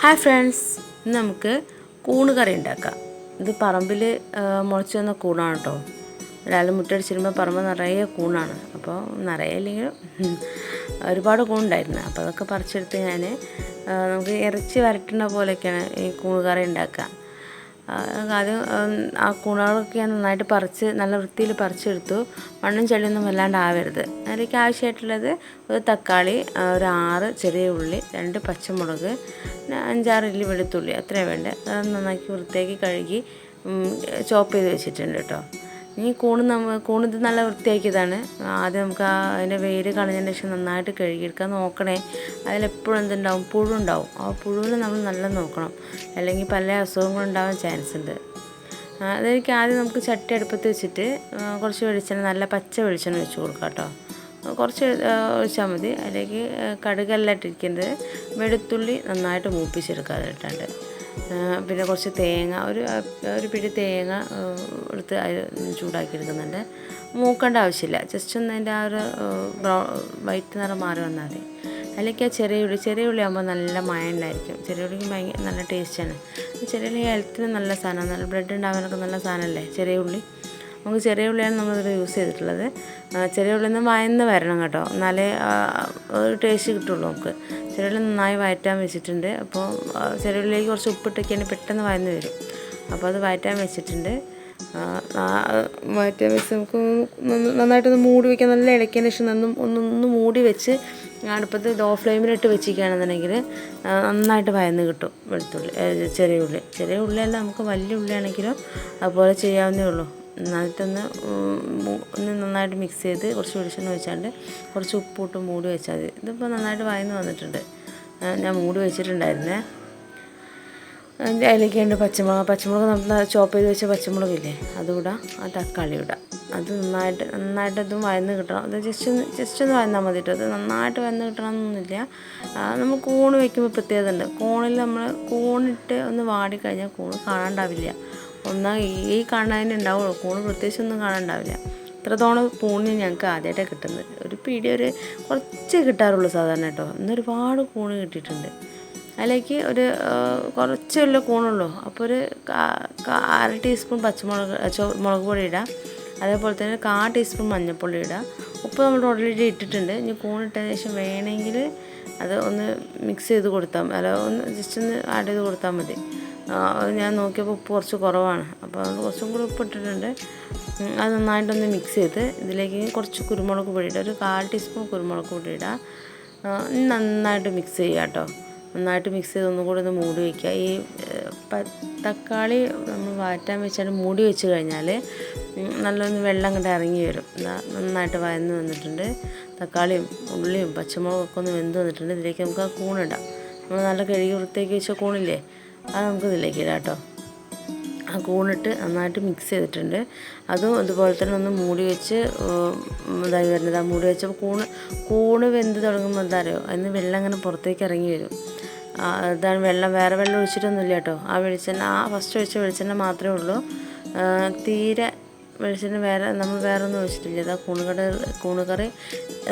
Hi friends ഇന്ന് നമുക്ക് കൂണ് കറി ഉണ്ടാക്കാം. ഇത് പറമ്പിൽ മുളച്ച് വന്ന കൂണാണ് കേട്ടോ ഒരാൾ മുട്ടടിച്ചിരുമ്പോൾ പറമ്പ് നിറയെ കൂണാണ്. അപ്പോൾ നിറയെ ഇല്ലെങ്കിലും ഒരുപാട് കൂണുണ്ടായിരുന്നു. അപ്പോൾ അതൊക്കെ പറിച്ചെടുത്ത് ഞാൻ നമുക്ക് ഇറച്ചി വരട്ടുന്ന പോലെയൊക്കെയാണ് ഈ കൂണ് കറി ഉണ്ടാക്കുക. ആദ്യം ആ കൂണുകളൊക്കെ ഞാൻ നന്നായിട്ട് പറിച്ച് നല്ല വൃത്തിയിൽ പറിച്ചെടുത്തു. മണ്ണും ചെളിയൊന്നും വല്ലാണ്ട് ആവരുത്. അതിലേക്ക് ആവശ്യമായിട്ടുള്ളത് ഒരു തക്കാളി ഒരു ആറ് ചെറിയ ഉള്ളി രണ്ട് പച്ചമുളക് അഞ്ചാറ് ഇല്ലി വെളുത്തുള്ളി അത്രയേ വേണ്ടത് അത് നന്നാക്കി വൃത്തിയാക്കി കഴുകി ചോപ്പ് ചെയ്ത് വെച്ചിട്ടുണ്ട് കേട്ടോ. ഇനി കൂണ് നമ്മ കൂണിത് നല്ല വൃത്തിയാക്കിയതാണ്. ആദ്യം നമുക്ക് ആ അതിന്റെ വേര് കളഞ്ഞതിന് ശേഷം നന്നായിട്ട് കഴുകിയെടുക്കാൻ നോക്കണേ അതിലെപ്പോഴും എന്തുണ്ടാവും? പുഴു ഉണ്ടാവും ആ പുഴുവിൽ നമ്മൾ നല്ല നോക്കണം. അല്ലെങ്കിൽ പല അസുഖങ്ങളും ഉണ്ടാവാൻ ചാൻസ് ഉണ്ട്. ആ, അതെനിക്ക് ആദ്യം നമുക്ക് ചട്ടി അടുപ്പത്ത് വെച്ചിട്ട് കുറച്ച് വെളിച്ചെണ്ണ നല്ല പച്ച വെളിച്ചെണ്ണ വെച്ച് കൊടുക്കാം കേട്ടോ. കുറച്ച് ഒഴിച്ചാൽ മതി. അതിലേക്ക് കടുകല്ലായിട്ടിരിക്കുന്നത് വെളുത്തുള്ളി നന്നായിട്ട് മൂപ്പിച്ചെടുക്കാതെ ഇട്ടാണ്ട് പിന്നെ കുറച്ച് തേങ്ങ ഒരു ഒരു പിടി തേങ്ങ എടുത്ത് ചൂടാക്കി എടുക്കുന്നുണ്ട് മൂക്കേണ്ട ആവശ്യമില്ല. ജസ്റ്റ് ഒന്ന് അതിന്റെ ആ ഒരു ബ്രൗ വൈറ്റ് നിറം മാറി വന്നാൽ മതി. അതിലേക്ക് ആ ചെറിയ ഉള്ളി ചെറിയ ഉള്ളി ആകുമ്പോൾ നല്ല മയണ്ടായിരിക്കും ചെറിയ ഉള്ളിക്ക് ഭയങ്കര നല്ല ടേസ്റ്റാണ് ചെറിയ ഉള്ളി ഹെൽത്തിന് നല്ല സാധനമാണ് നല്ല ബ്ലഡ് ഉണ്ടാകാനൊക്കെ നല്ല സാധനമല്ലേ? ചെറിയ ഉള്ളി. നമുക്ക് ചെറിയ ഉള്ളിയാണ് നമ്മളിവിടെ യൂസ് ചെയ്തിട്ടുള്ളത്. ചെറിയ ഉള്ളിൽ നിന്ന് വയന്ന് വരണം കേട്ടോ. എന്നാലേ ഒരു ടേസ്റ്റ് കിട്ടുള്ളൂ നമുക്ക്. ചെറിയ ഉള്ളി നന്നായി വയറ്റാൻ വെച്ചിട്ടുണ്ട്. അപ്പോൾ ചെറിയ ഉള്ളിലേക്ക് കുറച്ച് ഉപ്പിട്ടൊക്കെയാണ് പെട്ടെന്ന് വയന്ന് വരും. അപ്പോൾ അത് വയറ്റാൻ വെച്ചിട്ടുണ്ട്. മാറ്റാൻ വെച്ച് നമുക്ക് നന്നായിട്ടൊന്ന് മൂടി വയ്ക്കാൻ നല്ല ഇളക്കിയതിന് ശേഷം നന്നും ഒന്നൊന്ന് മൂടി വെച്ച് അടുപ്പത്ത് ലോ ഫ്ലെയിമിലിട്ട് വെച്ചിരിക്കുകയാണെന്നുണ്ടെങ്കിൽ നന്നായിട്ട് വയന്ന് കിട്ടും വെളുത്തുള്ളി ചെറിയ ഉള്ളി. ചെറിയ ഉള്ളിയല്ല നമുക്ക് വലിയ ഉള്ളിയാണെങ്കിലും അതുപോലെ ചെയ്യാവുന്നേ ഉള്ളൂ. മു- ഒന്ന് നന്നായിട്ട് മിക്സ് ചെയ്ത് കുറച്ച് വെളിച്ചെണ്ണ ഒഴിച്ചാണ്ട് കുറച്ച് ഉപ്പിട്ട് മൂടി വെച്ചാൽ മതി. ഇതിപ്പോൾ നന്നായിട്ട് വായന്ന് വന്നിട്ടുണ്ട്. ഞാൻ മൂടി വെച്ചിട്ടുണ്ടായിരുന്നേ. അതിന്റെ അതിലേക്ക് ഉണ്ട് പച്ചമുളക് പച്ചമുളക് നമ്മൾ ചോപ്പ് ചെയ്ത് വെച്ച പച്ചമുളകില്ലേ അതുകൂടാ ആ തക്കാളി ഇടാം അത് നന്നായിട്ട് നന്നായിട്ട് അതും വയന്ന് കിട്ടണം. അത് ജസ്റ്റ് ഒന്ന് ജസ്റ്റ് ഒന്ന് വയന്നാൽ മതി അത് നന്നായിട്ട് വയന്ന് കിട്ടണമെന്നൊന്നുമില്ല നമ്മൾ കൂണ് വയ്ക്കുമ്പോൾ പ്രത്യേകത ഉണ്ട്. കൂണിൽ നമ്മൾ കൂണിട്ട് ഒന്ന് വാടിക്കഴിഞ്ഞാൽ കൂണ് കാണാണ്ടാവില്ല. ഒന്നാ ഈ കാണാൻ ഉണ്ടാവുള്ളൂ. കൂണ് പ്രത്യേകിച്ച് ഒന്നും കാണാനുണ്ടാവില്ല. ഇത്രത്തോളം കൂണ് ഞങ്ങൾക്ക് ആദ്യമായിട്ടാണ് കിട്ടുന്നത്. ഒരു പിടി ഒരു കുറച്ച് കിട്ടാറുള്ളൂ സാധാരണ കേട്ടോ. ഇന്ന് ഒരുപാട് കൂണ് കിട്ടിയിട്ടുണ്ട്. അതിലേക്ക് ഒരു കുറച്ചുള്ള കൂണുള്ളൂ. അപ്പോൾ ഒരു അര ടീസ്പൂൺ പച്ചമുളക് മുളക് പൊടി ഇടാം. അതേപോലെ തന്നെ കാ ടീസ്പൂൺ മഞ്ഞൾപ്പൊടി ഇടാം. ഉപ്പ് നമ്മൾ ഓൾറെഡി ഇട്ടിട്ടുണ്ട്. ഇനി കൂണിട്ടതിന് ശേഷം വേണമെങ്കിൽ അത് ഒന്ന് മിക്സ് ചെയ്ത് കൊടുത്താൽ അല്ല ഒന്ന് ജസ്റ്റ് ഒന്ന് ആഡ് ചെയ്ത് കൊടുത്താൽ മതി. ഞാൻ നോക്കിയപ്പോൾ ഉപ്പ് കുറച്ച് കുറവാണ്. അപ്പോൾ അത് കുറച്ചും കൂടി ഉപ്പ് ഇട്ടിട്ടുണ്ട്. അത് നന്നായിട്ടൊന്ന് മിക്സ് ചെയ്ത് ഇതിലേക്ക് കുറച്ച് കുരുമുളക് പൊടി ഇടുക. ഒരു കാൽ ടീസ്പൂൺ കുരുമുളക് പൊടി ഇടുക. നന്നായിട്ട് മിക്സ് ചെയ്യുക കേട്ടോ. നന്നായിട്ട് മിക്സ് ചെയ്ത് ഒന്നും കൂടി ഒന്ന് മൂടി വയ്ക്കുക ഈ തക്കാളി നമ്മൾ വാറ്റാൻ വെച്ചാൽ മൂടി വെച്ച് കഴിഞ്ഞാൽ നല്ലൊന്ന് വെള്ളം കണ്ട് ഇറങ്ങി വരും. നന്നായിട്ട് വയന്ന് വന്നിട്ടുണ്ട്. തക്കാളിയും ഉള്ളിയും പച്ചമുളകൊക്കെ ഒന്ന് വെന്ത് വന്നിട്ടുണ്ട്. ഇതിലേക്ക് നമുക്ക് ആ കൂണിടാം നമ്മൾ നല്ല കഴുകി വൃത്തിയാക്കി വെച്ച കൂണില്ലേ? അത് നമുക്ക് ഇതിലേക്ക് ഇടാം കേട്ടോ. ആ കൂണിട്ട് നന്നായിട്ട് മിക്സ് ചെയ്തിട്ടുണ്ട്. അതും അതുപോലെ തന്നെ ഒന്ന് മൂടി വെച്ച് ഇതായി വരുന്നത്. ആ മൂടി വെച്ചപ്പോൾ കൂണ് കൂണ് വെന്ത് തുടങ്ങുമ്പോൾ എന്താ അറിയോ അതിന് വെള്ളം അങ്ങനെ പുറത്തേക്ക് ഇറങ്ങി വരും. അതാണ് വെള്ളം. വേറെ വെള്ളം ഒഴിച്ചിട്ടൊന്നുമില്ല കേട്ടോ. ആ വെളിച്ചെണ്ണ ആ ഫസ്റ്റ് ഒഴിച്ച വെളിച്ചെണ്ണ മാത്രമേ ഉള്ളൂ. തീരെ വെളിച്ചെണ്ണ വേറെ നമ്മൾ വേറെ ഒന്നും ഒഴിച്ചിട്ടില്ല. ഇതാ കൂണുകറി കൂണുകറി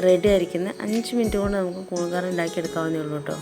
റെഡി ആയിരിക്കുന്നത് അഞ്ച് മിനിറ്റ് കൊണ്ട് നമുക്ക് കൂണുകറി ഉണ്ടാക്കിയെടുക്കാവുന്നേ ഉള്ളൂ കേട്ടോ.